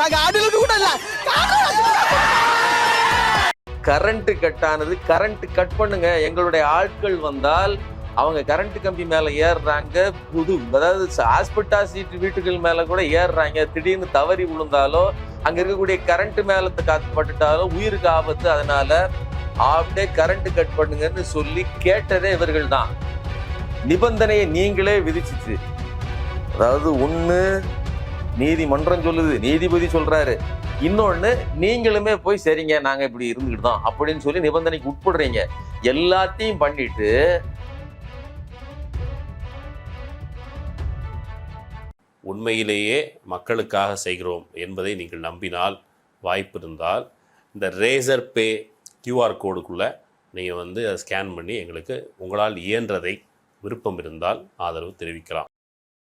நாங்க கூட இல்ல. கரண்ட் கட் ஆனது கரண்ட் கட் பண்ணுங்க. எங்களுடைய ஆட்கள் வந்தால் அவங்க கரண்ட் கம்பி மேலே ஏறுறாங்க புது அதாவது ஹாஸ்பிட்டா சீட்டு வீட்டுகள் மேலே கூட ஏறுறாங்க. திடீர்னு தவறி விழுந்தாலோ அங்கே இருக்கக்கூடிய கரண்ட் மேலே காத்து பட்டுட்டாலோ உயிருக்கு ஆபத்து. அதனால அப்படியே கரண்ட் கட் பண்ணுங்கன்னு சொல்லி கேட்டதே இவர்கள் தான் நிபந்தனையை நீங்களே விதிச்சிச்சு. அதாவது ஒன்று நீதிமன்றம் சொல்லுது நீதிபதி சொல்றாரு. இன்னொன்று நீங்களுமே போய் சரிங்க நாங்கள் இப்படி இருந்துக்கிட்டு தான் அப்படின்னு சொல்லி நிபந்தனைக்கு உட்படுறீங்க. எல்லாத்தையும் பண்ணிட்டு உண்மையிலேயே மக்களுக்காக செய்கிறோம் என்பதை நீங்கள் நம்பினால் வாய்ப்பு இருந்தால் இந்த ரேசர் பே கியூஆர் கோடுக்குள்ளே நீங்கள் வந்து அதை ஸ்கேன் பண்ணி எங்களுக்கு உங்களால் இயன்றதை விருப்பம் இருந்தால் ஆதரவு தெரிவிக்கலாம்.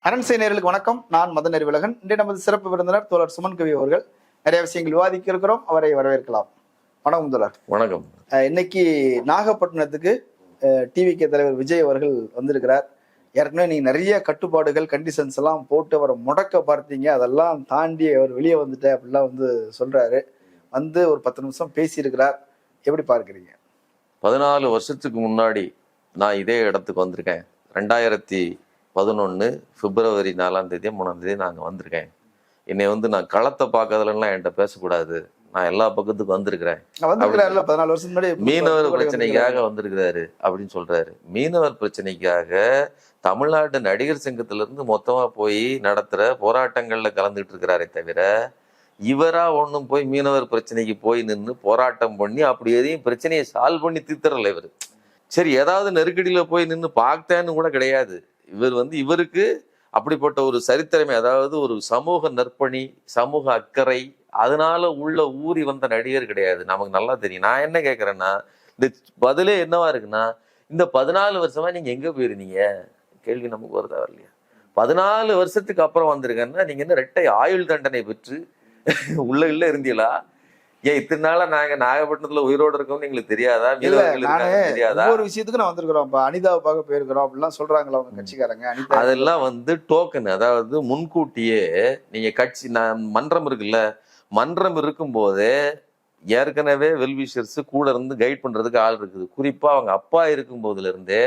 அரண்சை நேர்களுக்கு வணக்கம். நான் மதன் அறிவழகன் இன்று நமது சிறப்பு விருந்தினர் தோழர் சுமன் கவி அவர்கள். நிறைய விஷயங்கள் விவாதிக்க இருக்கிறோம் அவரை வரவேற்கலாம். வணக்கம் தோழர். வணக்கம். இன்னைக்கு நாகப்பட்டினத்துக்கு டிவிகே தலைவர் விஜய் அவர்கள் வந்திருக்கிறார். ஏற்கனவே நீங்க நிறைய கட்டுப்பாடுகள் கண்டிஷன்ஸ் எல்லாம் போட்டு அவரை முடக்க பார்த்தீங்க. அதெல்லாம் தாண்டி அவர் வெளியே வந்துட்டேன் அப்படிலாம் வந்து சொல்றாரு. வந்து ஒரு பத்து நிமிஷம் பேசியிருக்கிறார். எப்படி பார்க்குறீங்க? பதினாலு வருஷத்துக்கு முன்னாடி நான் இதே இடத்துக்கு வந்திருக்கேன். ரெண்டாயிரத்தி பதினொன்று பிப்ரவரி நாலாம் தேதி மூணாம் தேதி நாங்கள் வந்திருக்கேன். என்னை வந்து நான் களத்தை பார்க்கறதுலலாம் என்கிட்ட பேசக்கூடாது. நான் எல்லா பக்கத்துக்கும் வந்திருக்கிறேன். மீனவர் பிரச்சனைக்காக வந்திருக்கிறாரு அப்படின்னு சொல்றாரு. மீனவர் பிரச்சனைக்காக தமிழ்நாடு நடிகர் சங்கத்திலிருந்து இருந்து போய் நடத்துகிற போராட்டங்களில் கலந்துகிட்டு இருக்கிறாரே தவிர இவரா ஒன்றும் போய் மீனவர் பிரச்சனைக்கு போய் நின்று போராட்டம் பண்ணி அப்படி எதையும் பிரச்சனையை சால்வ் பண்ணி தீர்த்தரல இவர். சரி ஏதாவது நெருக்கடியில் போய் நின்று பார்த்தேன்னு கூட கிடையாது. இவர் வந்து இவருக்கு அப்படிப்பட்ட ஒரு சரித்திரமே அதாவது ஒரு சமூக நற்பணி சமூக அக்கறை அதனால உள்ள ஊறி வந்த நடிகர் கிடையாது. நமக்கு நல்லா தெரியும். நான் என்ன கேட்குறேன்னா இந்த பதிலே என்னவா இருக்குன்னா இந்த பதினாலு வருஷமா நீங்க எங்க போயிருந்தீங்க? கேள்வி நமக்கு வருதா வரலையா? பதினாலு வருஷத்துக்கு அப்புறம் வந்திருக்கேன்னா நீங்க என்ன ரெட்டை ஆயுள் தண்டனை பெற்று உள்ள இல்ல இருந்தீங்களா? ஏன் இத்தனை நாளா நாங்க நாகப்பட்டினத்துல உயிரோடு இருக்கோம்னு எங்களுக்கு தெரியாதா? தெரியாதா? ஒவ்வொரு விஷயத்துக்கு நான் வந்திருக்கிறோம் இப்ப அனிதாவை பார்க்க போயிருக்கிறோம். அப்படிலாம் சொல்றாங்களா அவங்க கட்சிக்காரங்க? அனிதா அதெல்லாம் வந்து டோக்கன் அதாவது முன்கூட்டியே நீங்க கட்சி நான் மன்றம் இருக்குல்ல மன்றம் இருக்கும்போதே ஏற்கனவே வெல்விஷர்ஸ் கூட இருந்து கைட் பண்றதுக்கு ஆள் இருக்குது. குறிப்பா அவங்க அப்பா இருக்கும் போதுல இருந்தே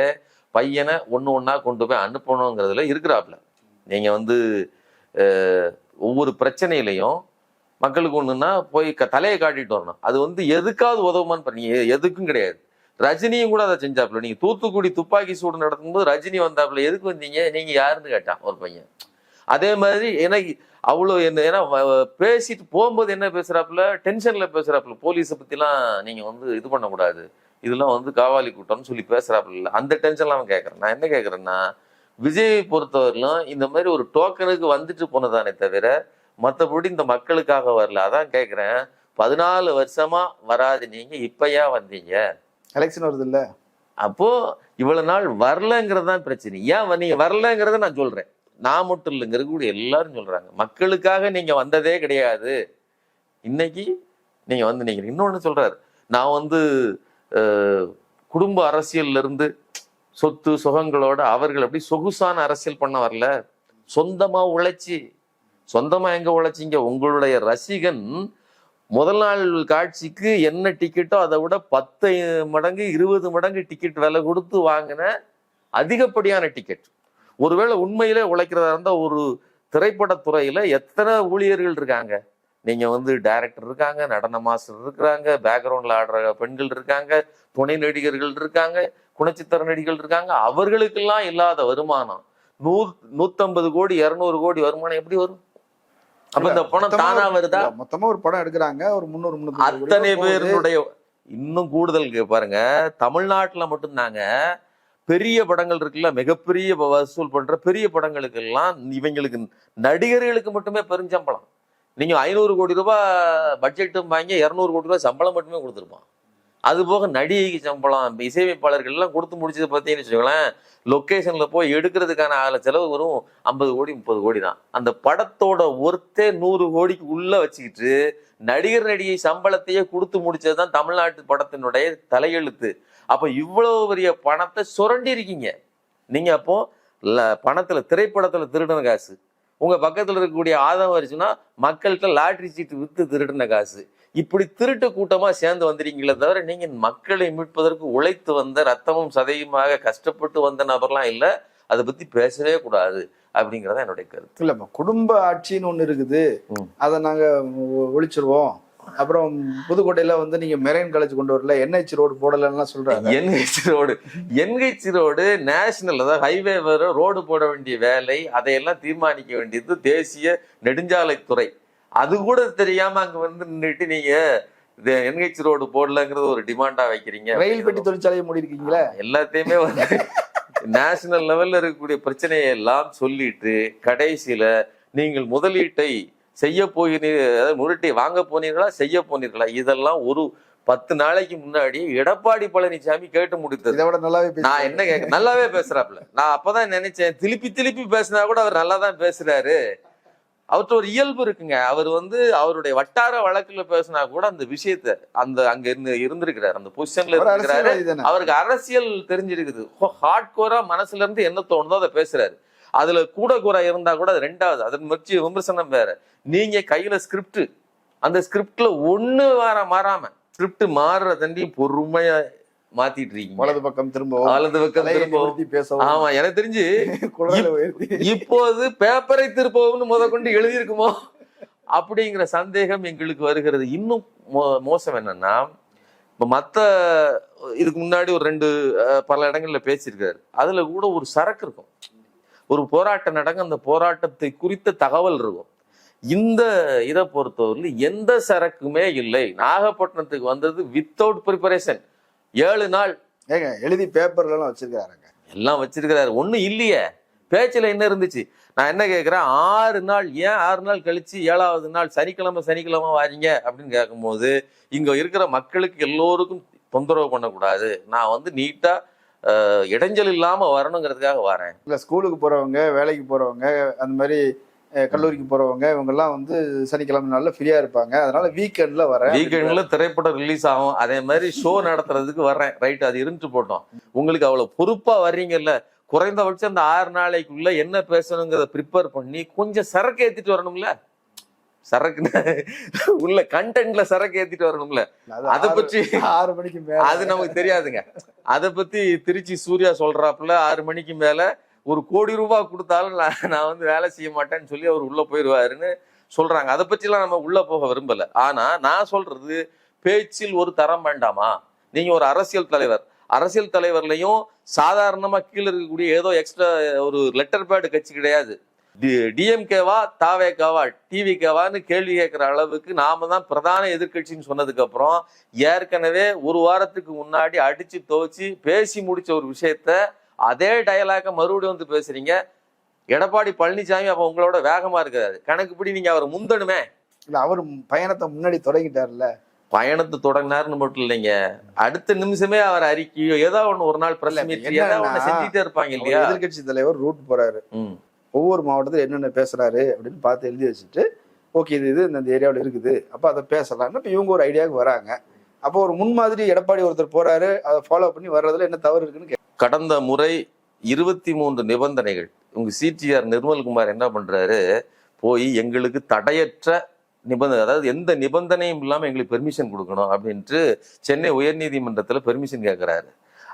பையனை ஒன்று ஒன்றா கொண்டு போய் அனுப்பணுங்கிறதுல இருக்கிறாப்புல. நீங்கள் வந்து ஒவ்வொரு பிரச்சனையிலையும் மக்களுக்கு ஒன்றுன்னா போய் க- தலையை காட்டிட்டு வரணும். அது வந்து எதுக்காவது உதவுமான்னு பாருங்க எதுக்கும் கிடையாது. ரஜினியும் கூட அதை செஞ்சாப்புல. நீங்கள் தூத்துக்குடி துப்பாக்கி சூடு நடக்கும்போது ரஜினி வந்தாப்புல எதுக்கு வந்தீங்க? நீங்கள் யாருன்னு கேட்டான் ஒரு பையன். அதே மாதிரி எனக்கு அவ்வளோ என்ன ஏன்னா பேசிட்டு போகும்போது என்ன பேசுகிறாப்புல டென்ஷனில் பேசுகிறாப்புல போலீஸை பற்றிலாம் நீங்கள் வந்து இது பண்ணக்கூடாது. இதெல்லாம் வந்து காவாலி கூட்டம்னு சொல்லி பேசுறாப்புல அந்த டென்ஷன்லாம் அவன் கேட்கறேன் நான் என்ன கேட்கறேன்னா விஜயை பொறுத்தவரையிலும் இந்த மாதிரி ஒரு டோக்கனுக்கு வந்துட்டு போனதானே தவிர மற்றபடி இந்த மக்களுக்காக வரல. அதான் கேட்குறேன் பதினாலு வருஷமா வராது நீங்க இப்ப ஏன் வந்தீங்க? எலெக்ஷன் வருது இல்ல? அப்போ இவ்வளவு நாள் வரலங்கிறது தான் பிரச்சனை. ஏன் நீங்க வரலங்கிறத நான் சொல்றேன். நான் மட்டும் இல்லைங்கிறது கூட எல்லாரும் சொல்றாங்க. மக்களுக்காக நீங்க வந்ததே கிடையாது. இன்னைக்கு நீங்க வந்து நீங்க இன்னொன்னு சொல்றாரு. நான் வந்து குடும்ப அரசியல்லிருந்து சொத்து சுகங்களோட அவர்கள் அப்படி சொகுசான அரசியல் பண்ண வரல. சொந்தமாக உழைச்சி சொந்தமாக எங்கே உழைச்சிங்க? உங்களுடைய ரசிகன் முதல் நாள் காட்சிக்கு என்ன டிக்கெட்டோ அதை விட பத்து மடங்கு இருபது மடங்கு டிக்கெட் விலை கொடுத்து வாங்கின அதிகப்படியான டிக்கெட் ஒருவேளை உண்மையிலே உழைக்கிறதா இருந்தால் ஒரு திரைப்படத்துறையில் எத்தனை ஊழியர்கள் இருக்காங்க? நீங்க வந்து டைரக்டர் இருக்காங்க நடன மாஸ்டர் இருக்கிறாங்க பேக்ரவுண்ட்ல ஆடுற பெண்கள் இருக்காங்க துணை நடிகர்கள் இருக்காங்க குணச்சித்திர நடிகர்கள் இருக்காங்க. அவர்களுக்கெல்லாம் இல்லாத வருமானம். நூ நூத்தம்பது கோடி இருநூறு கோடி வருமானம் எப்படி வரும்? அப்ப இந்த பணம் தானா வருதா? இல்ல, மொத்தமா ஒரு படம் எடுக்கிறாங்க ஒரு முந்நூறு முந்நூறு அத்தனை பேருடைய இன்னும் கூடுதல் பாருங்க தமிழ்நாட்டுல மட்டும்தாங்க பெரிய படங்கள் இருக்குல்ல மிகப்பெரிய வசூல் பண்ற பெரிய படங்களுக்கெல்லாம் இவங்களுக்கு நடிகர்களுக்கு மட்டுமே பெருஞ்சம்பளம். நீங்கள் ஐநூறு கோடி ரூபாய் பட்ஜெட்டும் வாங்கி இரநூறு கோடி ரூபாய் சம்பளம் மட்டுமே கொடுத்துருப்பான். அது போக நடிகைக்கு சம்பளம் இசையமைப்பாளர்கள் எல்லாம் கொடுத்து முடிச்சது பார்த்தீங்கன்னு வச்சுக்கோங்களேன் லொக்கேஷனில் போய் எடுக்கிறதுக்கான அதில் செலவு வரும் ஐம்பது கோடி முப்பது கோடி தான். அந்த படத்தோட ஒருத்தே நூறு கோடிக்கு உள்ளே வச்சுக்கிட்டு நடிகர் நடிகை சம்பளத்தையே கொடுத்து முடிச்சது தான் தமிழ்நாட்டு படத்தினுடைய தலையெழுத்து. அப்போ இவ்வளோ பெரிய பணத்தை சுரண்டி இருக்கீங்க நீங்கள் அப்போ ல- திரைப்படத்தில் திருடன காசு. உங்க பக்கத்துல இருக்கக்கூடிய ஆதாரம் வரிச்சுன்னா மக்கள்கிட்ட லாட்டரி சீட்டு வித்து திருடின காசு. இப்படி திருட்டு கூட்டமா சேர்ந்து வந்திருக்கீங்களே தவிர நீங்க மக்களை மீட்பதற்கு உழைத்து வந்த ரத்தமும் சதையுமாக கஷ்டப்பட்டு வந்த நபர்லாம் இல்ல. அதை பத்தி பேசவே கூடாது அப்படிங்கறத என்னுடைய கருத்து. இல்ல இப்ப குடும்ப ஆட்சின்னு ஒண்ணு இருக்குது. அதை நாங்க ஒ- ஒழிச்சிருவோம். அப்புறம் புதுக்கோட்டையில வந்து நீங்க மெரைன் காலேஜ் கொண்டு வரல என்ஹெச் ரோடு போடலன்னா சொல்றாங்க. NH road. NH road national அதாவது ஹைவே வர ரோடு போட வேண்டிய வேலை அதையெல்லாம் தீர்மானிக்க வேண்டியது தேசிய நெடுஞ்சாலைத்துறை. அது கூட தெரியாம அங்க வந்து நின்றுட்டு நீங்க என்ஹெச் ரோடு போடலங்கிறது ஒரு டிமாண்டா வைக்கிறீங்க. ரயில் பெட்டி தொழிற்சாலையை மூடி இருக்கீங்களா எல்லாத்தையுமே வந்து நேஷனல் லெவல்ல இருக்கக்கூடிய பிரச்சனையை எல்லாம் சொல்லிட்டு கடைசியில நீங்கள் முதலீட்டை செய்ய போகிறீர்கள் அதாவது முதலீட்டை வாங்க போனீர்களா செய்ய போனீர்களா? இதெல்லாம் ஒரு பத்து நாளைக்கு முன்னாடி எடப்பாடி பழனிசாமி கேட்டு முடித்தது. இதை விட நல்லாவே நான். என்ன கேட்க நல்லாவே பேசுறாப்புல. நான் அப்பதான் நினைச்சேன் திருப்பி திருப்பி பேசினா கூட அவர் நல்லா தான் பேசுறாரு. அவர்கிட்ட ஒரு இயல்பு இருக்குங்க. அவர் வந்து அவருடைய வட்டார வழக்குல பேசினா கூட அந்த விஷயத்த அந்த அங்க இருந்து இருந்திருக்கிறார். அந்த பொசிஷன்ல இருக்கிறாரு அவருக்கு அரசியல் தெரிஞ்சிருக்குது. ஹார்ட் கோரா மனசுல இருந்து என்ன தோணுதோ அதை பேசுறாரு. அதுல கூட குறை இருந்தா கூட அது ரெண்டாவது. அதன் வச்சு விமர்சனம் வேற. நீங்க கையில ஸ்கிரிப்ட் அந்த ஸ்கிரிப்ட்ல ஒண்ணு வர மாறாம ஸ்கிரிப்ட் மாறுற தண்டி பொறுமையா மாத்திட்டு இருக்கீங்க வலது பக்கம் திரும்பவும் வலது பக்கம் நிமிர்த்தி பேசவும். ஆமா எனக்கு தெரிஞ்சு இப்போது பேப்பரை திருப்பவும்னு முத கொண்டு எழுதியிருக்குமோ? அப்படிங்கிற சந்தேகம் எங்களுக்கு வருகிறது. இன்னும் மோசம் என்னன்னா இப்ப மத்த இதுக்கு முன்னாடி ஒரு ரெண்டு பல இடங்கள்ல பேசியிருக்காரு. அதுல கூட ஒரு சரக்கு இருக்கும். ஒரு போராட்டம் நடங்க அந்த போராட்டத்தை குறித்த தகவல் இருக்கும். இந்த இதை பொறுத்தவரையில் எந்த சரக்குமே இல்லை. நாகப்பட்டினத்துக்கு வந்தது வித்தவுட் ப்ரிப்பரேஷன் ஏழு நாள். ஏங்க எழுதி பேப்பர்ல எல்லாம் வச்சிருக்காருங்க எல்லாம் வச்சிருக்கிறாரு. ஒண்ணும் இல்லையே. பேச்சுல என்ன இருந்துச்சு? நான் என்ன கேட்கிறேன் ஆறு நாள் ஏன் ஆறு நாள் கழிச்சு ஏழாவது நாள் சனிக்கிழமை சனிக்கிழமை வாரீங்க அப்படின்னு கேட்கும்போது இங்க இருக்கிற மக்களுக்கு எல்லோருக்கும் தொந்தரவு பண்ணக்கூடாது. நான் வந்து நீட்டா அஹ், இடைஞ்சல் இல்லாம வரணுங்கிறதுக்காக வரேன். இல்ல ஸ்கூலுக்கு போறவங்க வேலைக்கு போறவங்க அந்த மாதிரி கல்லூரிக்கு போறவங்க இவங்க எல்லாம் வந்து சனிக்கிழமை நாள்ல ஃப்ரீயா இருப்பாங்க. அதனால வீக்கெண்ட்ல வரேன். வீக்கெண்ட்ல திரைப்படம் ரிலீஸ் ஆகும். அதே மாதிரி ஷோ நடத்துறதுக்கு வர்றேன். ரைட் அது இருந்துட்டு போட்டோம். உங்களுக்கு அவ்வளவு பொறுப்பா வர்றீங்கல்ல. குறைந்தபட்சம் அந்த ஆறு நாளைக்குள்ள என்ன பேசணுங்கிறத ப்ரிப்பேர் பண்ணி கொஞ்சம் சரக்கு ஏத்திட்டு வரணும்ல? சரக்கு உள்ள கண்டென்ட்ல சரக்கு ஏத்திட்டு வரணும்ல. அது அதை ஆறு- பற்றி ஆறு மணிக்கு மேல. அது நமக்கு தெரியாதுங்க. அதை பத்தி திருச்சி சூர்யா சொல்றாப்புல ஆறு மணிக்கு மேல ஒரு கோடி ரூபாய் கொடுத்தாலும் நான் நான் வந்து வேலை செய்ய மாட்டேன்னு சொல்லி அவர் உள்ள போயிடுவாருன்னு சொல்றாங்க. அதை பற்றிலாம் நம்ம உள்ள போக விரும்பல. ஆனா நான் சொல்றது பேச்சில் ஒரு தரம் வேண்டாமா? நீங்க ஒரு அரசியல் தலைவர். அரசியல் தலைவர்லயும் சாதாரணமா கீழே இருக்கக்கூடிய ஏதோ எக்ஸ்ட்ரா ஒரு லெட்டர் பேட் கட்சி கிடையாது. டிஎம்கேவா தாவேக்காவா டிவிகேவான்னு கேள்வி கேட்கிற அளவுக்கு நாம தான் பிரதான எதிர்க்கட்சின்னு சொன்னதுக்கு அப்புறம் ஏற்கனவே ஒரு வாரத்துக்கு முன்னாடி அடிச்சு துவைச்சு பேசி முடிச்ச ஒரு விஷயத்த அதே டயலாக மறுபடியும் வந்து பேசுறீங்க. எடப்பாடி பழனிசாமி அப்ப உங்களோட வேகமா இருக்காரு. கணக்குப்படி நீங்க அவர் முந்தணுமே. இல்ல அவர் பயணத்தை முன்னாடி தொடங்கிட்டார்ல பயணத்தை தொடங்கினாருன்னு மட்டும் இல்லைங்க. அடுத்த நிமிஷமே அவர் அறிக்கையோ ஏதோ ஒண்ணு ஒரு நாள் ஒண்ணு செஞ்சுட்டே இருப்பாங்க இல்லையா? எதிர்கட்சி தலைவர் ரூட் போறாரு. ஒவ்வொரு மாவட்டத்தில் என்னென்ன பேசுறாரு அப்படின்னு பார்த்து எழுதி வச்சுட்டு ஓகே இது இது இந்த ஏரியாவில் இருக்குது. அப்போ அதை பேசலாம்னு இப்போ இவங்க ஒரு ஐடியாவுக்கு வராங்க. அப்போ ஒரு முன்மாதிரி எடப்பாடி ஒருத்தர் போறாரு அதை ஃபாலோ பண்ணி வர்றதுல என்ன தவறு இருக்குன்னு கேட்க- கடந்த முறை இருபத்தி மூன்று நிபந்தனைகள். உங்க சிடிஆர் நிர்மல்குமார் என்ன பண்றாரு? போய் எங்களுக்கு தடையற்ற நிபந்தனை அதாவது எந்த நிபந்தனையும் இல்லாமல் எங்களுக்கு பெர்மிஷன் கொடுக்கணும் அப்படின்ட்டு சென்னை உயர்நீதிமன்றத்தில் பெர்மிஷன் கேட்குறாரு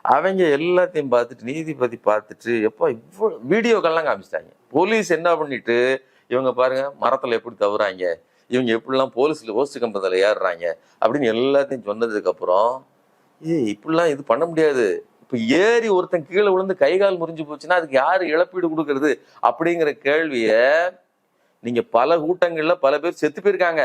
அவங்க எல்லாத்தையும் பார்த்துட்டு நீதிபதி பார்த்துட்டு எப்போ இவ்வளோ வீடியோக்கள்லாம் காமிச்சிட்டாங்க. போலீஸ் என்ன பண்ணிட்டு இவங்க பாருங்க மரத்துல எப்படி தவறாங்க இவங்க எப்படிலாம் போலீஸ்ல ஓஸ்ட் கம்பத்தில் ஏறுறாங்க அப்படின்னு எல்லாத்தையும் சொன்னதுக்கு அப்புறம் ஏய் இப்படிலாம் இது பண்ண முடியாது. இப்போ ஏறி ஒருத்தன் கீழே விழுந்து கை கால் முறிஞ்சு போச்சுன்னா அதுக்கு யார் இழப்பீடு கொடுக்கறது அப்படிங்கிற கேள்வியை நீங்கள் பல கூட்டங்களில் பல பேர் செத்து போயிருக்காங்க.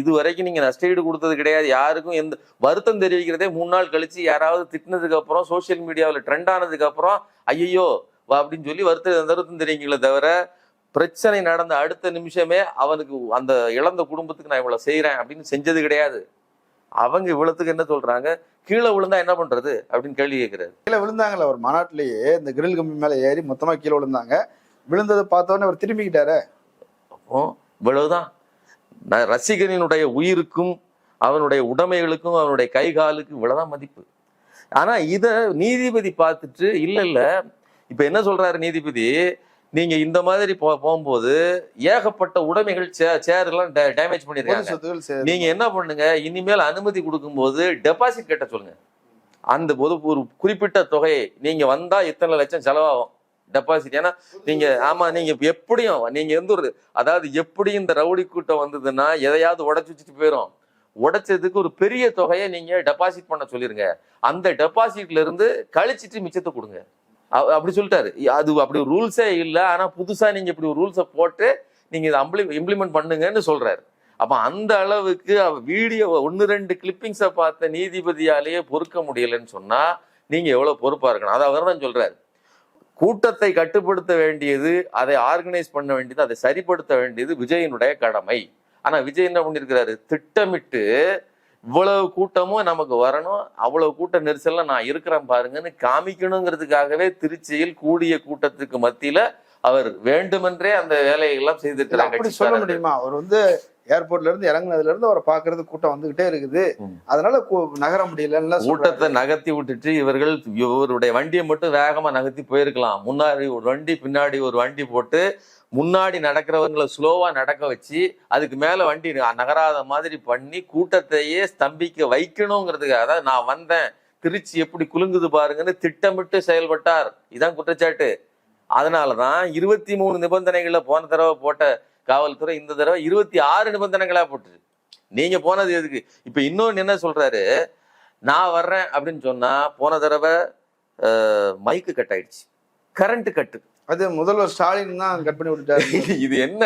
இது வரைக்கும் நீங்கள் நஷ்டஈடு கொடுத்தது கிடையாது. யாருக்கும் எந்த வருத்தம் தெரிவிக்கிறதே மூணு நாள் கழித்து யாராவது திட்டினதுக்கப்புறம் சோஷியல் மீடியாவில் ட்ரெண்ட் ஆனதுக்கப்புறம் ஐயோ வா அப்படின்னு சொல்லி வருத்தம் வருத்தம் தெரிவிங்களே தவிர பிரச்சனை நடந்த அடுத்த நிமிஷமே அவனுக்கு அந்த இழந்த குடும்பத்துக்கு நான் இவ்வளவு செய்யறேன் அப்படின்னு செஞ்சது கிடையாது. அவங்க இவ்வளவுக்கு என்ன சொல்றாங்க? கீழே விழுந்தா என்ன பண்றது? அப்படின்னு கேள்வி கேட்கிறாரு. கீழே விழுந்தாங்கல்ல ஒரு மாநாட்டிலேயே இந்த கிரில் கம்பி மேல ஏறி மொத்தமா கீழே விழுந்தாங்க. விழுந்ததை பார்த்தோன்னே அவர் திரும்பிக்கிட்டாரு. அப்போ இவ்வளவுதான். நான் ரசிகனினுடைய உயிருக்கும் அவனுடைய உடைமைகளுக்கும் அவனுடைய கை காலுக்கு இவ்வளவுதான் மதிப்பு. ஆனா இத நீதிபதி பார்த்துட்டு இல்ல இல்ல இப்ப என்ன சொல்றாரு நீதிபதி? நீங்க இந்த மாதிரி போ போகும்போது ஏகப்பட்ட உடைமைகள் சேர் எல்லாம் டேமேஜ் பண்ணிருக்காங்க. நீங்க என்ன பண்ணுங்க? இனிமேல் அனுமதி கொடுக்கும்போது டெபாசிட் கட்ட சொல்லுங்க. அந்த போது ஒரு குறிப்பிட்ட தொகையை நீங்க வந்தா இத்தனை லட்சம் செலவாகும் டெபாசிட் ஏன்னா நீங்க ஆமா நீங்க எப்படியும் நீங்க எந்த ஒரு அதாவது எப்படி இந்த ரவுடி கூட்டம் வந்ததுன்னா எதையாவது உடைச்சு வச்சுட்டு போயிடும் உடைச்சதுக்கு ஒரு பெரிய தொகையை நீங்க டெபாசிட் பண்ண சொல்லிருங்க. அந்த டெபாசிட்ல இருந்து கழிச்சிட்டு மிச்சத்தை கொடுங்க. அப்படி சொல்லிட்டாரு. அது அப்படி ரூல்ஸே இல்லை. ஆனால் புதுசாக நீங்கள் இப்படி ஒரு ரூல்ஸை போட்டு நீங்கள் இதை இம்ப்ளிமெண்ட் பண்ணுங்கன்னு சொல்கிறாரு அப்போ அந்த அளவுக்கு வீடியோ ஒன்று ரெண்டு கிளிப்பிங்ஸை பார்த்த நீதிபதியாலேயே பொறுக்க முடியலன்னு சொன்னால் நீங்கள் எவ்வளோ பொறுப்பாக இருக்கணும். அதை அவர் தான் சொல்கிறாரு கூட்டத்தை கட்டுப்படுத்த வேண்டியது அதை ஆர்கனைஸ் பண்ண வேண்டியது அதை சரிப்படுத்த வேண்டியது விஜயனுடைய கடமை. ஆனால் விஜய் என்ன பண்ணியிருக்கிறாரு திட்டமிட்டு இவ்வளவு கூட்டமும் நமக்கு வரணும் அவ்வளவு கூட்ட நெரிசல்ல நான் இருக்கிறேன் பாருங்கன்னு காமிக்கணுங்கிறதுக்காகவே திருச்சியில் கூடிய கூட்டத்துக்கு மத்தியில அவர் வேண்டுமென்றே அந்த வேலையெல்லாம் செய்திருக்கிறார் அப்படி சொல்ல. முடியுமா அவர் வந்து ஏர்போர்ட்ல இருந்து இறங்குனதுல இருந்து அவரை பாக்குறது கூட்டம் வந்துகிட்டே இருக்குது. அதனால நகர முடியலன்னு கூட்டத்தை நகர்த்தி விட்டுட்டு இவர்கள் இவருடைய வண்டியை மட்டும் வேகமா நகர்த்தி போயிருக்கலாம். முன்னாடி ஒரு வண்டி பின்னாடி ஒரு வண்டி போட்டு முன்னாடி நடக்கிறவங்களை ஸ்லோவா நடக்க வச்சு அதுக்கு மேல வண்டி நகராத மாதிரி பண்ணி கூட்டத்தையே ஸ்தம்பிக்க வைக்கணுங்கிறதுக்காக அதாவது நான் வந்தேன். திருச்சி எப்படி குலுங்குது பாருங்கன்னு திட்டமிட்டு செயல்பட்டார். இதான் குற்றச்சாட்டு. அதனாலதான் இருபத்தி மூணு நிபந்தனைகள்ல போன தடவை போட்ட காவல்துறை இந்த தடவை இருபத்தி ஆறு நிபந்தனைகளா போட்டுரு நீங்க போனது எதுக்கு? இப்ப இன்னொன்னு என்ன சொல்றாரு? நான் வர்றேன் அப்படின்னு சொன்னா போன தடவை மைக்கு கட் ஆயிடுச்சு. கரண்ட் கட்டு அது முதல்வர் ஸ்டாலின் தான் கட் பண்ணி விட்டுட்டாரு. இது என்ன?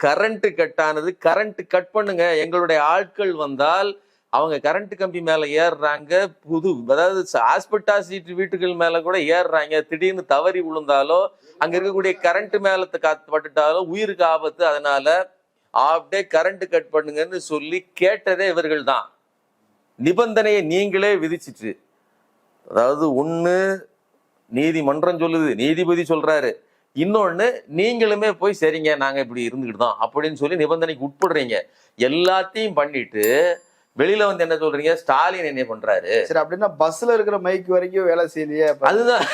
கரண்ட் கட் ஆனது. கரண்ட் கட் பண்ணுங்க. எங்களுடைய ஆட்கள் வந்தால் அவங்க கரண்ட் கம்பி மேல ஏறுறாங்க புது அதாவது ஹாஸ்பிட்டா சீட்டு வீட்டுகள் மேல கூட ஏறுறாங்க. திடீர்னு தவறி விழுந்தாலோ அங்க இருக்கக்கூடிய கரண்ட் மேல காத்து பட்டுட்டாலோ உயிருக்கு ஆபத்து. அதனால அப்படியே கரண்ட் கட் பண்ணுங்கன்னு சொல்லி கேட்டதே இவர்கள் தான். நிபந்தனையை நீங்களே விதிச்சிட்டு. அதாவது ஒன்று நீதிமன்றம் சொல்லுது நீதிபதி சொல்றாரு. இன்னொன்று நீங்களுமே போய் சரிங்க நாங்கள் இப்படி இருந்துக்கிட்டு தான் அப்படின்னு சொல்லி நிபந்தனைக்கு உட்படுறீங்க. எல்லாத்தையும் பண்ணிட்டு வெளியில வந்து என்ன சொல்றீங்க? ஸ்டாலின் என்ன பண்றாரு. சரி அப்படின்னா பஸ்ல இருக்கிற மைக் வரைக்கும் வேலை செய்யலையே அதுதான்.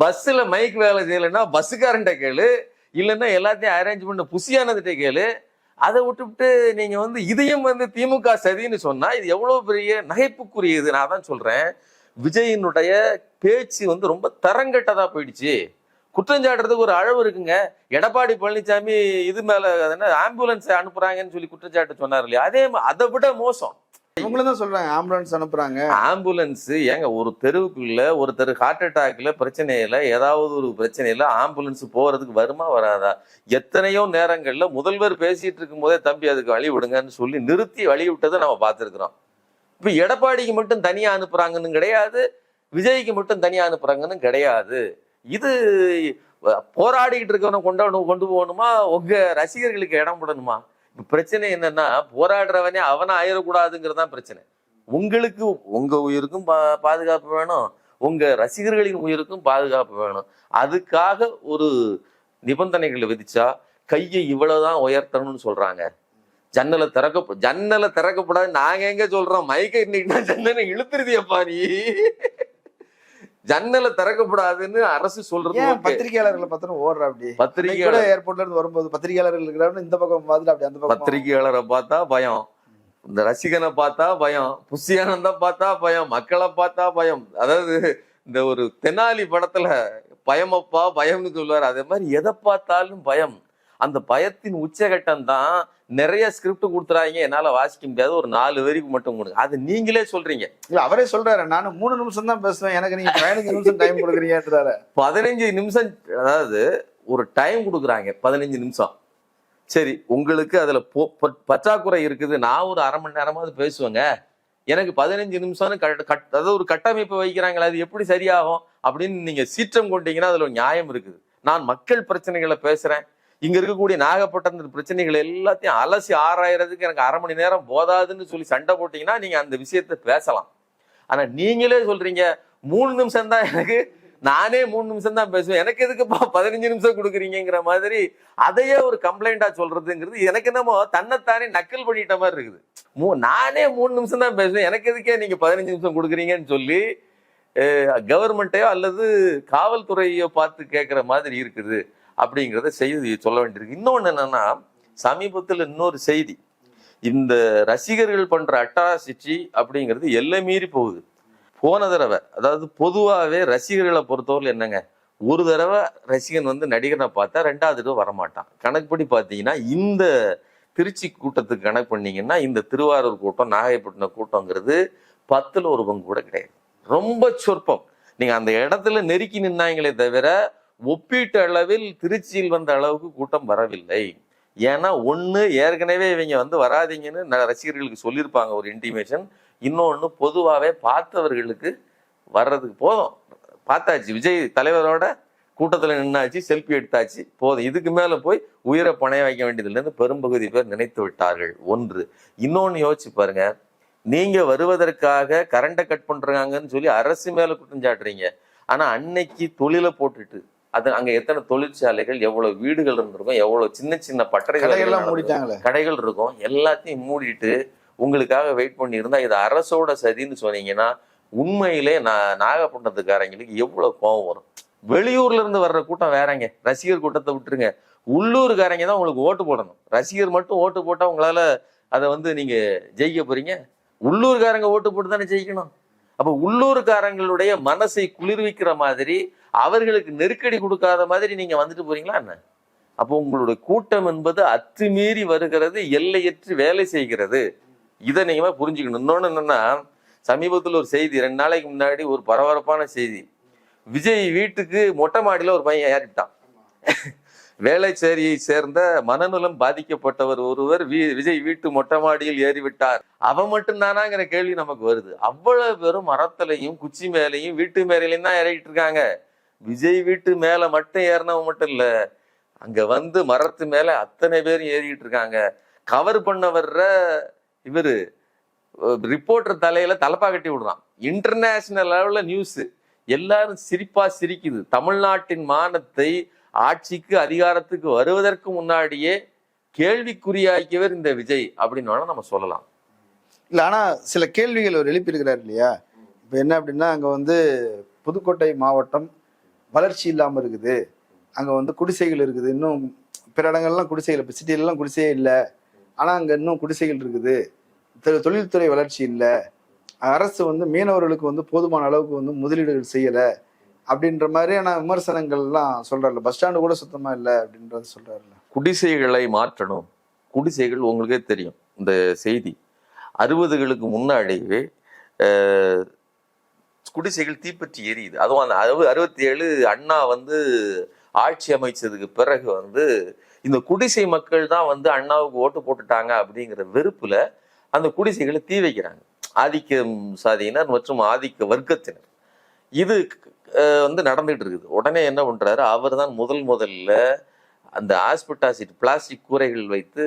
பஸ்ல மைக் வேலை செய்யலைன்னா பஸ்ஸுக்காரன்ட்ட கேளு. இல்லைன்னா எல்லாத்தையும் அரேஞ்ச் பண்ண. புசியானதுட்ட கேளு. அதை விட்டுவிட்டு நீங்க வந்து இதையும் வந்து திமுக சதின்னு சொன்னா இது எவ்வளவு பெரிய நகைப்புக்குரியது நான் தான் சொல்றேன். விஜயினுடைய பேச்சு வந்து ரொம்ப தரங்கட்டதா போயிடுச்சு. குற்றஞ்சாட்டுறதுக்கு ஒரு அளவு இருக்குங்க. எடப்பாடி பழனிசாமி இது மேல என்ன ஆம்புலன்ஸ் அனுப்புறாங்கன்னு சொல்லி குற்றச்சாட்டு சொன்னார் இல்லையா? அதே அதை விட மோசம். இவங்களும் தான் சொல்றாங்க ஆம்புலன்ஸ் அனுப்புறாங்க. ஆம்புலன்ஸ் ஏங்க ஒரு தெருவுக்குள்ள ஒருத்தர் ஹார்ட் அட்டாக்ல பிரச்சனையில ஏதாவது ஒரு பிரச்சனையில ஆம்புலன்ஸ் போறதுக்கு வருமா வராதா? எத்தனையோ நேரங்கள்ல முதல்வர் பேசிட்டு இருக்கும் போதே தம்பி அதுக்கு வழி விடுங்கன்னு சொல்லி நிறுத்தி வழி விட்டதை நம்ம பார்த்திருக்கிறோம். இப்ப எடப்பாடிக்கு மட்டும் தனியா அனுப்புறாங்கன்னு கிடையாது விஜய்க்கு மட்டும் தனியா அனுப்புறாங்கன்னு கிடையாது. இது போராடிக்கிட்டு இருக்கவனை கொண்டாடு கொண்டு போகணுமா? உங்க ரசிகர்களுக்கு இடம் விடணுமா? பிரச்சனை என்னன்னா போராடுறவனே அவனை ஆயிடக்கூடாதுங்கிறது தான் பிரச்சனை. உங்களுக்கு உங்க உயிருக்கும் பா- பாதுகாப்பு வேணும். உங்க ரசிகர்களின் உயிருக்கும் பாதுகாப்பு வேணும். அதுக்காக ஒரு நிபந்தனைகளை விதிச்சா கையை இவ்வளவுதான் உயர்த்தணும்னு சொல்றாங்க. ஜன்னலை திறக்க ஜன்னலை திறக்கப்படாது. நாங்க எங்க சொல்றோம்? மைக்கை இன்னைக்கு ஜன்னலை இழுத்துருதியப்பா நீ. ஜன்னலை திறக்கப்படாதுன்னு அரசு சொல்றது. பத்திரிகையாளர்களை பத்திரம் ஓடுற அப்படி? பத்திரிகையாளர் ஏர்போர்ட்ல இருந்து வரும்போது பத்திரிகையாளர்கள் இருக்கிறாரு இந்த பக்கம் பார்த்துட்டு அப்படி அந்த பக்கம் பத்திரிகையாளரை பார்த்தா பயம். இந்த ரசிகனை பார்த்தா பயம். புஷியானந்தா பார்த்தா பயம். மக்களை பார்த்தா பயம். அதாவது இந்த ஒரு தெனாலி படத்துல பயமப்பா பயம்னு சொல்லுவார். அதே மாதிரி எதை பார்த்தாலும் பயம். அந்த பயத்தின் உச்சகட்டம் தான் நிறைய ஸ்கிரிப்ட் கொடுத்துறாங்க. என்னால வாசிக்க முடியாது. ஒரு நாலு வரிக்கு மட்டும் கொடுங்க. அது நீங்களே சொல்றீங்க. இல்ல அவரே சொல்றாரு. நானும் மூணு நிமிஷம் தான் பேசுவேன். எனக்கு நீங்க பதினஞ்சு நிமிஷம் டைம் கொடுக்குறீங்கன்றாரு. பதினஞ்சு நிமிஷம் அதாவது ஒரு டைம் கொடுக்குறாங்க. பதினஞ்சு நிமிஷம். சரி உங்களுக்கு அதுல பற்றாக்குறை இருக்குது. நான் ஒரு அரை மணி நேரமாவது பேசுவேங்க. எனக்கு பதினஞ்சு நிமிஷம்னு கட் கட் அதாவது ஒரு கட்டமைப்பு வைக்கிறாங்களா அது எப்படி சரியாகும்? அப்படின்னு நீங்க சீற்றம் கொண்டீங்கன்னா அதுல நியாயம் இருக்குது. நான் மக்கள் பிரச்சனைகளை பேசுறேன். இங்க இருக்கக்கூடிய நாகப்பட்டினம் பிரச்சனைகள் எல்லாத்தையும் அலசி ஆராயறதுக்கு எனக்கு அரை மணி நேரம் போதாதுன்னு சொல்லி சண்டை போட்டீங்கன்னா நீங்க அந்த விஷயத்தை பேசலாம். ஆனா நீங்களே சொல்றீங்க மூணு நிமிஷம் தான் எனக்கு நானே மூணு நிமிஷம் தான் பேசுவேன். எனக்கு எதுக்குப்பா பதினஞ்சு நிமிஷம் கொடுக்குறீங்கிற மாதிரி அதையே ஒரு கம்ப்ளைண்டா சொல்றதுங்கிறது எனக்கு என்னமோ தன்னைத்தானே நக்கல் பண்ணிட்ட மாதிரி இருக்குது. மூ நானே மூணு நிமிஷம் தான் பேசுவேன். எனக்கு எதுக்கே நீங்க பதினஞ்சு நிமிஷம் கொடுக்குறீங்கன்னு சொல்லி கவர்மெண்ட்டையோ அல்லது காவல்துறையோ பார்த்து கேட்குற மாதிரி இருக்குது. அப்படிங்கிறத செய்தி சொல்ல வேண்டியிருக்கு. இன்னொன்று என்னன்னா சமீபத்தில் இன்னொரு செய்தி. இந்த ரசிகர்கள் பண்ற அட்டாசிட்டி அப்படிங்கிறது எல்லை மீறி போகுது. போன தடவை அதாவது பொதுவாகவே ரசிகர்களை பொறுத்தவரை என்னங்க ஒரு தடவை ரசிகன் வந்து நடிகனை பார்த்தா ரெண்டாவது தடவை வரமாட்டான். கணக்குப்படி பார்த்தீங்கன்னா இந்த திருச்சி கூட்டத்துக்கு கணக்கு பண்ணீங்கன்னா இந்த திருவாரூர் கூட்டம் நாகைப்பட்டினம் கூட்டங்கிறது பத்தில் ஒரு பங்கு கூட கிடையாது. ரொம்ப சொற்பம். நீங்கள் அந்த இடத்துல நெருக்கி நின்னாங்களே தவிர ஒப்பீட்டு அளவில் திருச்சியில் வந்த அளவுக்கு கூட்டம் வரவில்லை. ஏன்னா ஒன்று ஏற்கனவே இவங்க வந்து வராதீங்கன்னு ரசிகர்களுக்கு சொல்லியிருப்பாங்க ஒரு இன்டிமேஷன் இன்னொன்று பொதுவாகவே பார்த்தவர்களுக்கு வர்றதுக்கு போதும். பார்த்தாச்சு விஜய் தலைவரோட கூட்டத்தில் நின்னாச்சு செல்ஃபி எடுத்தாச்சு போதும். இதுக்கு மேலே போய் உயிரை பணைய வைக்க வேண்டியதுலேருந்து பெரும்பகுதி பேர் நினைத்து விட்டார்கள். ஒன்று. இன்னொன்று யோசிச்சு பாருங்க. நீங்கள் வருவதற்காக கரண்டை கட் பண்ணுறாங்கன்னு சொல்லி அரசு மேலே குற்றம் சாட்டுறீங்க. ஆனால் அன்னைக்கு தொழிலை போட்டுட்டு அது அங்க எத்தனை தொழிற்சாலைகள் எவ்வளவு வீடுகள் இருந்திருக்கும் எவ்வளவு சின்ன சின்ன பட்டறைகள் கடைகள் இருக்கும். எல்லாத்தையும் மூடிட்டு உங்களுக்காக வெயிட் பண்ணி இருந்தா இது அரசோட சதின்னு சொன்னீங்கன்னா உண்மையிலே நான் நாகப்பட்டினத்துக்காரங்களுக்கு எவ்வளவு கோவம் வரும். வெளியூர்ல இருந்து வர்ற கூட்டம் வேறங்க. ரசிகர் கூட்டத்தை விட்டுருங்க. உள்ளூர்காரங்க தான் உங்களுக்கு ஓட்டு போடணும். ரசிகர் மட்டும் ஓட்டு போட்டா உங்களால அதை வந்து நீங்க ஜெயிக்க போறீங்க. உள்ளூர்காரங்க ஓட்டு போட்டு தானே ஜெயிக்கணும். அப்ப உள்ளூர்காரங்களுடைய மனசை குளிர்விக்கிற மாதிரி அவர்களுக்கு நெருக்கடி கொடுக்காத மாதிரி நீங்க வந்துட்டு போறீங்களா என்ன? அப்போ உங்களுடைய கூட்டம் என்பது அத்துமீறி வருகிறது எல்லையற்று வேலை செய்கிறது. இதை நீங்க புரிஞ்சுக்கணும். இன்னொன்னு என்னன்னா சமீபத்தில் ஒரு செய்தி ரெண்டு நாளைக்கு முன்னாடி ஒரு பரபரப்பான செய்தி. விஜய் வீட்டுக்கு மொட்டை மாடியில் ஒரு பையன் ஏறிட்டான். வேலைச்சேரியை சேர்ந்த மனநலம் பாதிக்கப்பட்டவர் ஒருவர் வி- விஜய் வீட்டு மொட்டை மாடியில் ஏறிவிட்டார். அவன் மட்டும் தானாங்கிற கேள்வி நமக்கு வருது. அவ்வளவு பேரும் மரத்திலையும் குச்சி மேலையும் வீட்டு மேலையும் தான் இறக்கிட்டு இருக்காங்க. விஜய் வீட்டு மேல மட்டும் ஏறினவன் மட்டும் இல்ல. அங்க வந்து மரத்து மேல அத்தனை பேரும் ஏறிட்டு இருக்காங்க. கவர் பண்ண வர்ற இவர் ரிப்போர்ட்டர் தலையில தலப்பா கட்டி விடுறான். இன்டர்நேஷனல் லெவல்ல நியூஸ் எல்லாரும் சிரிப்பா சிரிக்குது. தமிழ்நாட்டின் மானத்தை ஆட்சிக்கு அதிகாரத்துக்கு வருவதற்கு முன்னாடியே கேள்விக்குறியாக்கியவர் இந்த விஜய் அப்படின்னு வேணா நம்ம சொல்லலாம். இல்ல ஆனா சில கேள்விகள் அவர் எழுப்பியிருக்கிறார் இல்லையா? இப்ப என்ன அப்படின்னா அங்க வந்து புதுக்கோட்டை மாவட்டம் வளர்ச்சி இல்லாமல் இருக்குது. அங்கே வந்து குடிசைகள் இருக்குது. இன்னும் பிற இடங்கள்லாம் குடிசைகள் இப்போ சிட்டிலலாம் குடிசையே இல்லை. ஆனால் அங்கே இன்னும் குடிசைகள் இருக்குது. தொழில்துறை வளர்ச்சி இல்லை. அரசு வந்து மீனவர்களுக்கு வந்து போதுமான அளவுக்கு வந்து முதலீடுகள் செய்யலை. அப்படின்ற மாதிரியான விமர்சனங்கள்லாம் சொல்றாருல பஸ் ஸ்டாண்டு கூட சுத்தமாக இல்லை அப்படின்றத சொல்கிறாருல குடிசைகளை மாற்றணும். குடிசைகள் உங்களுக்கே தெரியும். இந்த செய்தி. அறுபதுகளுக்கு முன்னாடியே குடிசைகள் தீப்பற்றி எரியுது. அதுவும் அந்த அறுபது அறுபத்தி ஏழு அண்ணா வந்து ஆட்சி அமைச்சதுக்கு பிறகு வந்து இந்த குடிசை மக்கள் தான் வந்து அண்ணாவுக்கு ஓட்டு போட்டுட்டாங்க அப்படிங்கிற வெறுப்புல அந்த குடிசைகளை தீ வைக்கிறாங்க. ஆதிக்கம் சாதியினர் மற்றும் ஆதிக்க வர்க்கத்தினர். இது வந்து நடந்துட்டு இருக்குது. உடனே என்ன பண்றாரு? அவர் தான் முதல் முதல்ல அந்த ஆஸ்பிட்டாசிட் பிளாஸ்டிக் கூரைகள் வைத்து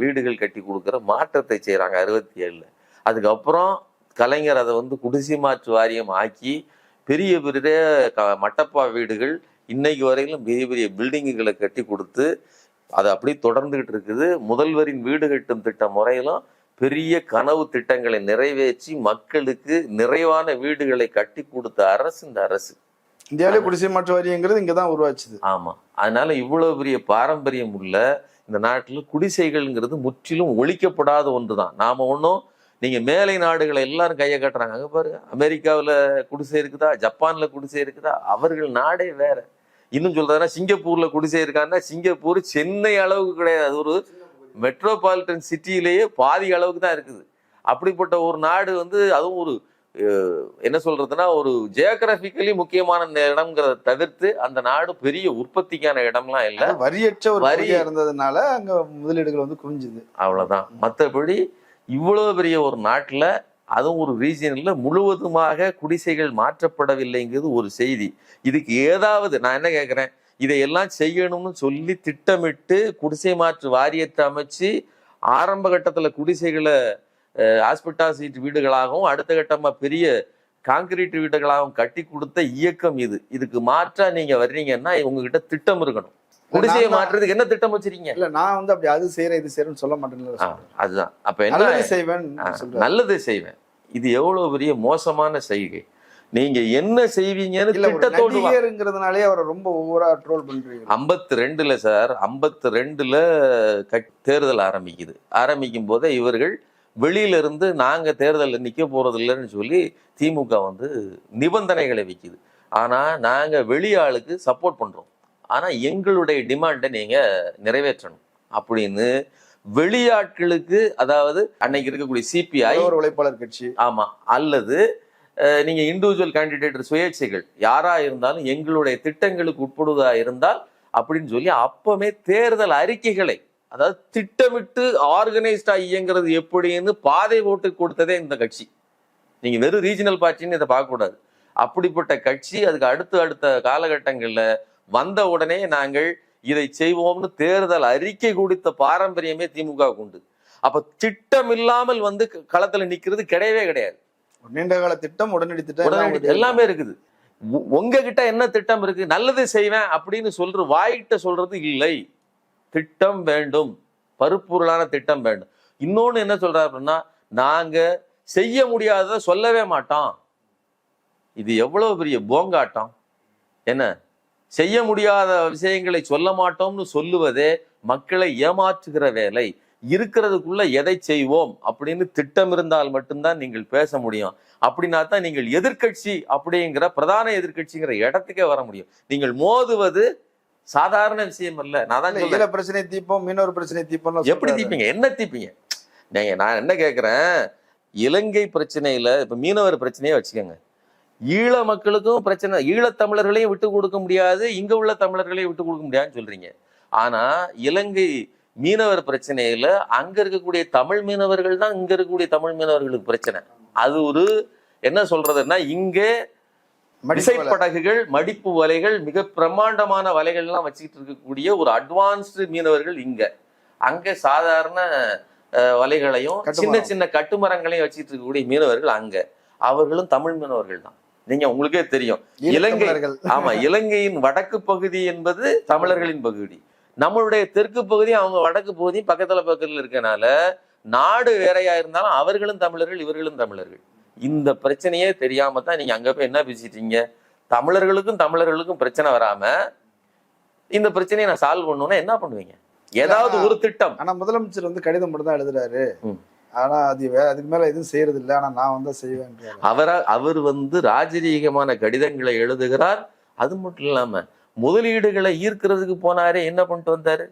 வீடுகள் கட்டி கொடுக்குற மாற்றத்தை செய்கிறாங்க அறுபத்தி ஏழில் அதுக்கப்புறம் கலைஞர் அதை வந்து குடிசை மாற்று வாரியம் ஆக்கி பெரிய பெரிய க- மட்டப்பா வீடுகள் இன்னைக்கு வரையிலும் பெரிய பெரிய பில்டிங்குகளை கட்டி கொடுத்து அது அப்படியே தொடர்ந்துகிட்டு இருக்குது. முதல்வரின் வீடு கட்டும் திட்ட முறையிலும் பெரிய கனவு திட்டங்களை நிறைவேற்றி மக்களுக்கு நிறைவான வீடுகளை கட்டி கொடுத்த அரசு இந்த அரசு. இந்தியாவிலே குடிசை மாற்று வாரியங்கிறது இங்க தான் உருவாச்சுது. ஆமா. அதனால இவ்வளவு பெரிய பாரம்பரியம் உள்ள இந்த நாட்டுல குடிசைகள்ங்கிறது முற்றிலும் ஒழிக்கப்படாத ஒன்றுதான். நாம ஒன்றும் நீங்க மேலை நாடுகளை எல்லாரும் கையை கட்டுறாங்க. அங்க பாருங்க அமெரிக்காவுல குடிசை இருக்குதா? ஜப்பான்ல குடிசை இருக்குதா? அவர்கள் நாடே வேற. இன்னும் சொல்றதுன்னா சிங்கப்பூர்ல குடிசை இருக்கான்னா சிங்கப்பூர் சென்னை அளவுக்கு கிடையாது. அது ஒரு மெட்ரோபாலிட்டன் சிட்டியிலேயே பாதி அளவுக்கு தான் இருக்குது. அப்படிப்பட்ட ஒரு நாடு வந்து அதுவும் ஒரு என்ன சொல்றதுன்னா ஒரு ஜியோகிராபிக்கலி முக்கியமான இடம்ங்கிறத தவிர்த்து அந்த நாடு பெரிய உற்பத்திக்கான இடம்லாம் இல்லை. வரியற்ற ஒரு வரி- பகுதியா இருந்ததுனால அங்க முதலீடுகள் வந்து குவிஞ்சுது. அவ்வளவுதான். மற்றபடி இவ்வளவு பெரிய ஒரு நாட்டில் அதுவும் ஒரு ரீஜியன்ல முழுவதுமாக குடிசைகள் மாற்றப்படவில்லைங்கிறது ஒரு செய்தி. இதுக்கு ஏதாவது நான் என்ன கேட்குறேன் இதையெல்லாம் செய்யணும்னு சொல்லி திட்டமிட்டு குடிசை மாற்று வாரியத்தை அமைச்சு ஆரம்ப கட்டத்தில் குடிசைகளை ஹாஸ்பிட்டாலிட்டி வீடுகளாகவும் அடுத்த கட்டமாக பெரிய காங்கிரீட் வீடுகளாகவும் கட்டி கொடுத்த இயக்கம் இது. இதுக்கு மாற்றாக நீங்கள் வர்றீங்கன்னா உங்ககிட்ட திட்டம் இருக்கணும். குடிசையை மாற்றுறதுக்கு என்ன திட்டம் வச்சிருக்கீங்க? இல்ல நான் வந்து அப்படி அது செய்யறேன் இது செய்யறேன்னு சொல்ல மாட்டேன் அதுதான். அப்ப என்ன? நல்லது செய்வேன் நல்லது செய்வேன். இது எவ்வளவு பெரிய மோசமான செய்கை. நீங்க என்ன செய்வீங்கன்னு இல்ல ஒரு திட்டத்தோடு வா. நடிகருங்கிறதுனாலே அவரை ரொம்ப ஓவரா ட்ரோல் பண்றீங்க. ஐம்பத்தி ரெண்டுல சார் ஐம்பத்தி ரெண்டுல தேர்தல் ஆரம்பிக்குது. ஆரம்பிக்கும் போதே இவர்கள் வெளியில இருந்து நாங்க தேர்தலில் நிக்க போறது இல்லைன்னு சொல்லி திமுக வந்து நிபந்தனைகளை வைக்குது. ஆனா நாங்க வெளியாளுக்கு சப்போர்ட் பண்றோம். ஆனா எங்களுடைய டிமாண்டை நீங்க நிறைவேற்றணும். அப்படின்னு வெளியாட்களுக்கு அதாவது அன்னைக்கு இருக்கக்கூடிய சிபிஐ ஒரு உழைப்பாளர் கட்சி. ஆமா அல்லது அஹ், நீங்க இண்டிவிஜுவல் கேண்டிடேட் சுயேட்சைகள் யாரா இருந்தாலும் எங்களுடைய திட்டங்களுக்கு உட்படுவதா இருந்தால் அப்படின்னு சொல்லி அப்பமே தேர்தல் அறிக்கைகளை அதாவது திட்டமிட்டு ஆர்கனைஸ்டா இயங்குறது எப்படின்னு பாதை போட்டு கொடுத்ததே இந்த கட்சி. நீங்க வெறும் ரீஜனல் பார்ட்டின்னு இதை பார்க்க கூடாது அப்படிப்பட்ட கட்சி அதுக்கு அடுத்த அடுத்த காலகட்டங்கள்ல வந்த உடனே நாங்கள் இதை செய்வோம்னு தேர்தல் அறிக்கை கொடுத்த பாரம்பரியமே திமுக உண்டு. அப்ப திட்டம் இல்லாமல் வந்து களத்துல நிக்கிறது கிடையவே கிடையாது. நீண்ட கால திட்டம் உடனடி திட்டம் எல்லாம் இருக்குது. உங்ககிட்ட என்ன திட்டம் இருக்கு? நல்லது செய்வேன் அப்படின்னு சொல்ற வாய்கிட்ட சொல்றது இல்லை. திட்டம் வேண்டும். பருப்பொருளான திட்டம் வேண்டும். இன்னொன்னு என்ன சொல்றாரு அப்படின்னா நாங்க செய்ய முடியாததை சொல்லவே மாட்டோம். இது எவ்வளவு பெரிய போங்காட்டம். என்ன? செய்ய முடியாத விஷயங்களை சொல்ல மாட்டோம்னு சொல்லுவதே மக்களை ஏமாற்றுகிற வேலை. இருக்கிறதுக்குள்ள எதை செய்வோம் அப்படின்னு திட்டம் இருந்தால் மட்டும்தான் நீங்கள் பேச முடியும். அப்படின்னா தான் நீங்கள் எதிர்க்கட்சி அப்படிங்கிற பிரதான எதிர்க்கட்சிங்கிற இடத்துக்கே வர முடியும். நீங்கள் மோதுவது சாதாரண விஷயம் அல்ல. நான் தான் பிரச்சனை தீர்ப்போம் மீனவர் பிரச்சனை தீர்ப்போம் எப்படி தீப்பீங்க என்ன தீப்பீங்க நீங்க நான் என்ன கேக்குறேன்? இலங்கை பிரச்சனையில இப்ப மீனவர் பிரச்சனையே வச்சுக்கோங்க. ஈழ மக்களுக்கும் பிரச்சனை. ஈழத் தமிழர்களையும் விட்டு கொடுக்க முடியாது இங்க உள்ள தமிழர்களையும் விட்டு கொடுக்க முடியாதுன்னு சொல்றீங்க. ஆனா இலங்கை மீனவர் பிரச்சனையில அங்க இருக்கக்கூடிய தமிழ் மீனவர்கள் தான் இங்க இருக்கக்கூடிய தமிழ் மீனவர்களுக்கு பிரச்சனை. அது ஒரு என்ன சொல்றதுன்னா இங்கே விசைப்படகுகள் மடிப்பு வலைகள் மிக பிரம்மாண்டமான வலைகள்லாம் வச்சுக்கிட்டு இருக்கக்கூடிய ஒரு அட்வான்ஸ்டு மீனவர்கள் இங்க. அங்க சாதாரண வலைகளையும் சின்ன. சின்ன கட்டுமரங்களையும் வச்சுட்டு இருக்கக்கூடிய மீனவர்கள் அங்க. அவர்களும் தமிழ் மீனவர்கள் தான். நீங்க உங்களுக்கே தெரியும். இலங்கை ஆமா இலங்கையின் வடக்கு பகுதி என்பது தமிழர்களின் பகுதி. நம்மளுடைய தெற்கு பகுதி அவங்க வடக்கு பகுதி பக்கத்துல பக்கத்துல இருக்கனால நாடு வேறையா இருந்தாலும் அவர்களும் தமிழர்கள் இவர்களும் தமிழர்கள். இந்த பிரச்சனையே தெரியாம தான் நீங்க அங்க போய் என்ன பேசிட்டீங்க? தமிழர்களுக்கும் தமிழர்களுக்கும் பிரச்சனை வராம இந்த பிரச்சனையை நான் சால்வ் பண்ணணும்னா என்ன பண்ணுவீங்க? ஏதாவது ஒரு திட்டம். ஆனா முதலமைச்சர் வந்து கடிதம் மட்டும் தான் எழுதுறாரு. ஆனா அது அதுக்கு மேல எதுவும் செய்யறது இல்லை ஆனா நான் வந்து செய்வேன் அவரா அவர் வந்து ராஜரீகமான கடிதங்களை எழுதுகிறார். அது மட்டும் இல்லாம முதலீடுகளை ஈர்க்கிறதுக்கு போனாரே என்ன பண்ணிட்டு வந்தாரு?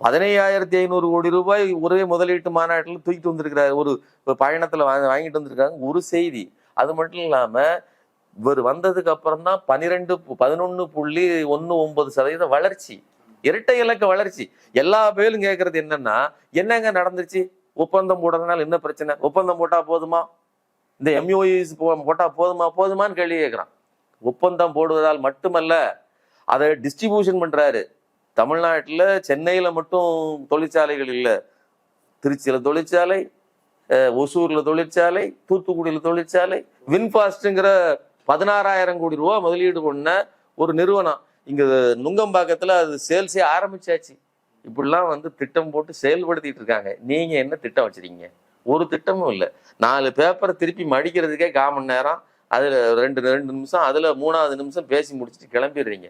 பதினையாயிரத்தி ஐநூறு கோடி ரூபாய் ஒரே முதலீட்டு மாநாட்டில் தூக்கிட்டு வந்திருக்கிறாரு. ஒரு பயணத்துல வாங்கிட்டு வந்திருக்காங்க. ஒரு செய்தி. அது மட்டும் இல்லாம இவர் வந்ததுக்கு அப்புறம் தான் பனிரெண்டு பதினொன்னு புள்ளி ஒன்னு ஒன்பது சதவீத வளர்ச்சி. இரட்டை இலக்க வளர்ச்சி. எல்லா பேரும் கேட்கறது என்னன்னா என்னங்க நடந்துச்சு ஒப்பந்தம் போடுறதுனால என்ன பிரச்சனை? ஒப்பந்தம் போட்டால் போதுமா? இந்த எம்யூஇஸ் போட்டால் போதுமா? போதுமான்னு கேள்வி கேட்குறான். ஒப்பந்தம் போடுவதால் மட்டுமல்ல அதை டிஸ்ட்ரிபியூஷன் பண்ணுறாரு தமிழ்நாட்டில் சென்னையில் மட்டும் தொழிற்சாலைகள் இல்லை. திருச்சியில் தொழிற்சாலை ஒசூரில் தொழிற்சாலை தூத்துக்குடியில் தொழிற்சாலை வின்ஃபாஸ்ட்டுங்கிற பதினாறாயிரம் கோடி ரூபா முதலீடு பண்ண ஒரு நிறுவனம். இங்கே நுங்கம்பாக்கத்தில் அது சேல்ஸே ஆரம்பிச்சாச்சு. இப்படிலாம் வந்து திட்டம் போட்டு செயல்படுத்திட்டு இருக்காங்க. நீங்க என்ன திட்டம் வச்சிருக்கீங்க? ஒரு திட்டமும் இல்லை. நாலு பேப்பரை திருப்பி மடிக்கிறதுக்கே கால் மணி நேரம். அதுல ரெண்டு ரெண்டு நிமிஷம் அதுல மூணாவது நிமிஷம் பேசி முடிச்சுட்டு கிளம்பிடுறீங்க.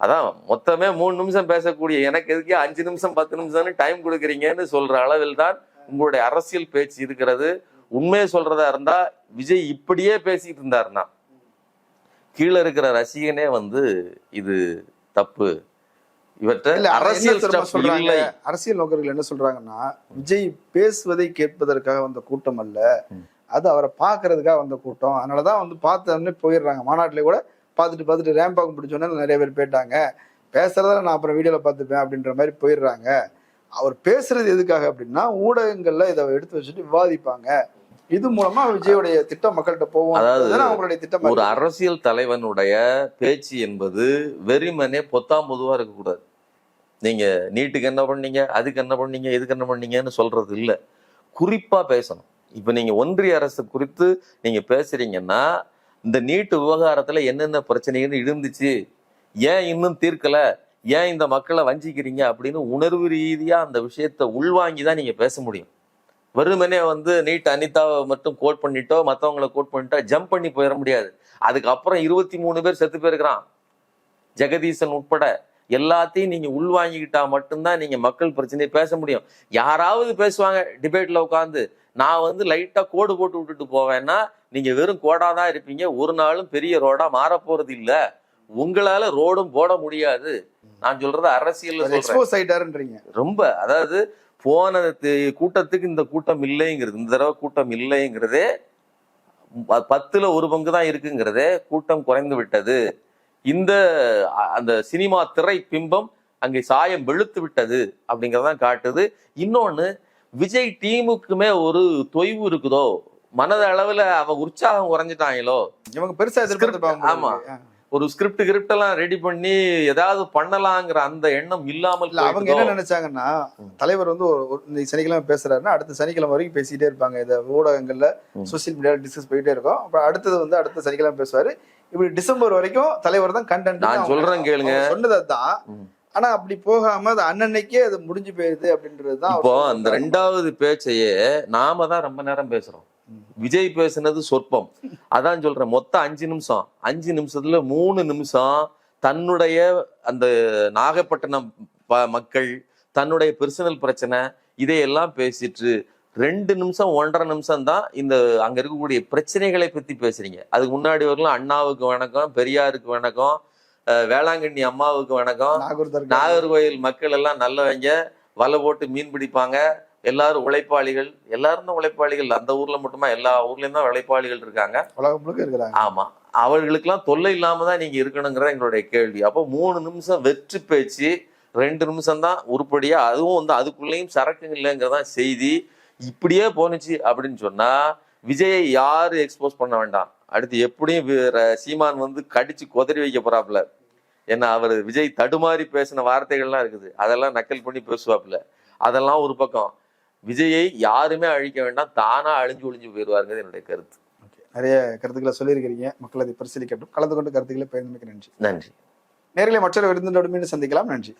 அதான் மொத்தமே மூணு நிமிஷம் பேசக்கூடிய எனக்கு எதுக்கே அஞ்சு நிமிஷம் பத்து நிமிஷம்னு டைம் கொடுக்குறீங்கன்னு சொல்ற அளவில் தான் உங்களுடைய அரசியல் பேச்சு இருக்கிறது. உண்மையை சொல்றதா இருந்தா விஜய் இப்படியே பேசிட்டு இருந்தாருன்னா கீழே இருக்கிற ரசிகனே வந்து இது தப்பு. இவற்றை அரசியல் அரசியல் நோக்கர்கள் என்ன சொல்றாங்கன்னா விஜய் பேசுவதை கேட்பதற்காக வந்த கூட்டம் அல்ல. அது அவரை பார்க்கறதுக்காக வந்த கூட்டம். அதனாலதான் வந்து பார்த்த உடனே போயிடுறாங்க. மாநாட்டிலே கூட பார்த்துட்டு பார்த்துட்டு ரேம்பாக்கம் பிடிச்சோன்னே நிறைய பேர் போயிட்டாங்க. பேசுறத நான் அப்புறம் வீடியோல பார்த்துப்பேன் அப்படின்ற மாதிரி போயிடுறாங்க. அவர் பேசுறது எதுக்காக அப்படின்னா ஊடகங்கள்ல இதை எடுத்து வச்சுட்டு விவாதிப்பாங்க. இது மூலமா விஜயோடைய திட்டம் மக்கள்கிட்ட போகும். அதாவது அவங்களுடைய திட்டம். ஒரு அரசியல் தலைவனுடைய பேச்சு என்பது வெறுமனே பொத்தாம் பொதுவா இருக்கக்கூடாது. நீங்கள் நீட்டுக்கு என்ன பண்ணீங்க அதுக்கு என்ன பண்ணீங்க இதுக்கு என்ன பண்ணீங்கன்னு சொல்கிறது இல்லை. குறிப்பாக பேசணும். இப்போ நீங்கள் ஒன்றிய அரசு குறித்து நீங்கள் பேசுகிறீங்கன்னா இந்த நீட்டு விவகாரத்தில் என்னென்ன பிரச்சனைகள் இருந்துச்சு ஏன் இன்னும் தீர்க்கலை ஏன் இந்த மக்களை வஞ்சிக்கிறீங்க அப்படின்னு உணர்வு ரீதியாக அந்த விஷயத்தை உள்வாங்கி தான் நீங்கள் பேச முடியும். வெறுமனே வந்து நீட் அனிதாவை மட்டும் கோட் பண்ணிட்டோ மற்றவங்கள கோட் பண்ணிட்டோ ஜம்ப் பண்ணி போயிட முடியாது. அதுக்கப்புறம் இருபத்தி மூணு பேர் செத்து போயிருக்கிறான். ஜெகதீசன் உட்பட. எல்லாத்தையும் நீங்க உள்வாங்கிக்கிட்டா மட்டும்தான் நீங்க மக்கள் பிரச்சனையை பேச முடியும். யாராவது பேசுவாங்க டிபேட்ல உட்காந்து நான் வந்து லைட்டா கோடு போட்டு விட்டுட்டு போவேன்னா நீங்க வெறும் கோடா தான் இருப்பீங்க ஒரு நாளும் பெரிய ரோடா மாற போறது இல்ல. உங்களால ரோடும் போட முடியாது. நான் சொல்றது அரசியல் ரொம்ப அதாவது போன கூட்டத்துக்கு இந்த கூட்டம் இல்லைங்கிறது இந்த தடவை கூட்டம் இல்லைங்கிறதே பத்துல ஒரு பங்கு தான் இருக்குங்கிறதே கூட்டம் குறைந்து விட்டது. இந்த அந்த சினிமா திரை பிம்பம் அங்கே சாயம் வெளுத்து விட்டது அப்படிங்கறதான் காட்டுது. இன்னொன்னு விஜய் டீமுக்குமே ஒரு தொய்வு இருக்குதோ? மனத அளவுல அவன் உற்சாகம் குறைஞ்சிட்டாங்களோ? இவங்க பெருசா எதிர்பார்த்துப்பாங்க ஆமா. ஒரு ஸ்கிரிப்ட் கிரிப்ட் எல்லாம் ரெடி பண்ணி ஏதாவது பண்ணலாங்கிற அந்த எண்ணம் இல்லாமல் இல்ல அவங்க? என்ன நினைச்சாங்கன்னா தலைவர் வந்து ஒரு- இந்த சனிக்கிழமை பேசுறாருன்னா அடுத்த சனிக்கிழமை வரைக்கும் பேசிட்டே இருப்பாங்க. இந்த ஊடகங்கள்ல. சோசியல் மீடியால டிஸ்கஸ் போயிட்டே இருக்கும். அப்புறம் அடுத்தது வந்து அடுத்த சனிக்கிழமை பேசுவாரு. இப்படி டிசம்பர் வரைக்கும் தலைவர் தான் கண்டென்ட் நான் சொல்றேன் கேளுங்க. சொன்னது ம். ஆனா அப்படி போகாம அது அன்னன்னைக்கே அது முடிஞ்சு போயிருது அப்படின்றதுதான் அவர் இப்போ அந்த. ரெண்டாவது பேச்சையே நாம தான் ரொம்ப நேரம் பேசுறோம். விஜய் பேசுனது சொற்பம் அதான் சொல்றேன் மொத்தம் அஞ்சு நிமிஷம் அஞ்சு நிமிஷத்துல மூணு நிமிஷம் தன்னுடைய அந்த நாகப்பட்டினம் மக்கள் தன்னுடைய பர்சனல் பிரச்சனை இதையெல்லாம் பேசிட்டு ரெண்டு நிமிஷம் ஒன்றரை நிமிஷம் தான் இந்த அங்க இருக்கக்கூடிய பிரச்சனைகளை பத்தி பேசுறீங்க. அதுக்கு முன்னாடி வரலாம் அண்ணாவுக்கு வணக்கம் பெரியாருக்கு வணக்கம் வேளாங்கண்ணி அம்மாவுக்கு வணக்கம். நாகர்கோயில் மக்கள் எல்லாம் நல்லவங்க. வலை போட்டு மீன் பிடிப்பாங்க. எல்லாரும் உழைப்பாளிகள். எல்லாரும் தான் உழைப்பாளிகள். அந்த ஊர்ல மட்டுமா எல்லா ஊர்லயும் தான் உழைப்பாளிகள் இருக்காங்க. உலகம் முழுக்க இருக்கிறாங்க. ஆமா. அவர்களுக்கெல்லாம் தொல்லை இல்லாம தான் நீங்க இருக்கணுங்கிறத எங்களுடைய கேள்வி. அப்போ மூணு நிமிஷம் வெற்றி பேச்சு ரெண்டு நிமிஷம் தான் உருப்படியா அதுவும் வந்து அதுக்குள்ளேயும் சரக்கு இல்லைங்கிறதான் செய்தி. இப்படியே போனுச்சு அப்படின்னு சொன்னா விஜயை யாரு எக்ஸ்போஸ் பண்ண வேண்டாம்? அடுத்து எப்படியும் சீமான் வந்து கடிச்சு கொதறி வைக்க போறாப்புல. ஏன்னா அவர் விஜய் தடுமாறி பேசின வார்த்தைகள்லாம் இருக்குது. அதெல்லாம் நக்கல் பண்ணி பேசுவாப்புல. அதெல்லாம் ஒரு பக்கம். விஜயை யாருமே அழிக்க வேண்டாம். தானா அழிஞ்சு ஒழிஞ்சு போயிடுவாருங்கிறது என்னுடைய கருத்து. நிறைய கருத்துக்களை சொல்லியிருக்கிறீங்க. மக்கள் அதை பரிசீலிக்கட்டும். கலந்து கொண்டு கருத்துக்களை பயந்துமிக்க நன்றி. நன்றி. நேரிலே மற்றொரு விருந்தினோடு மீண்டும் சந்திக்கலாம். நன்றி.